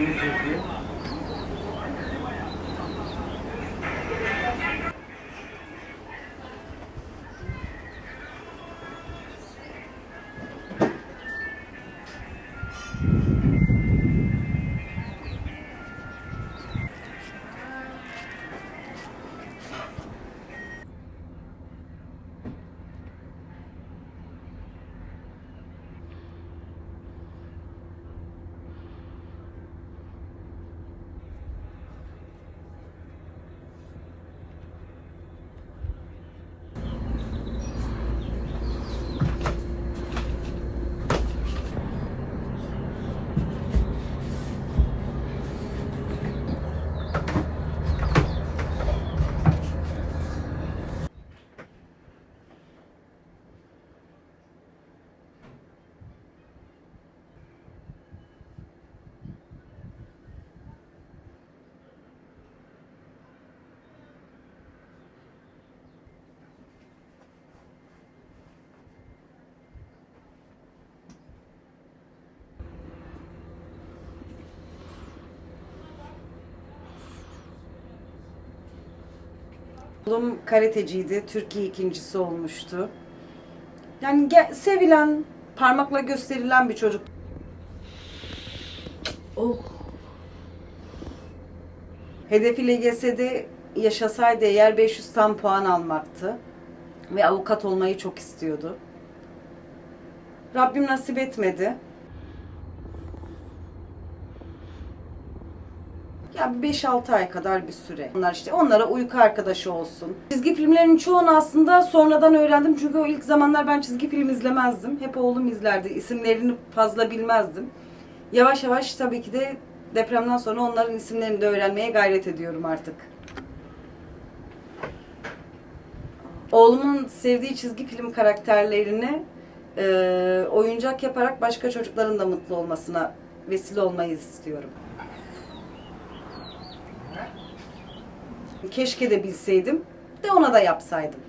ilgini çekti. Oğlum karateciydi. Türkiye ikincisi olmuştu. Yani sevilen, parmakla gösterilen bir çocuk. Oh. Hedefi LGS'de yaşasaydı eğer 500 tam puan almaktı. Ve avukat olmayı çok istiyordu. Rabbim nasip etmedi. Ya 5-6 ay kadar bir süre. Onlar işte onlara uyku arkadaşı olsun. Çizgi filmlerin çoğunu aslında sonradan öğrendim. Çünkü o ilk zamanlar ben çizgi film izlemezdim. Hep oğlum izlerdi. İsimlerini fazla bilmezdim. Yavaş yavaş tabii ki de depremden sonra onların isimlerini de öğrenmeye gayret ediyorum artık. Oğlumun sevdiği çizgi film karakterlerini e, oyuncak yaparak başka çocukların da mutlu olmasına vesile olmayı istiyorum. Keşke de bilseydim de ona da yapsaydım.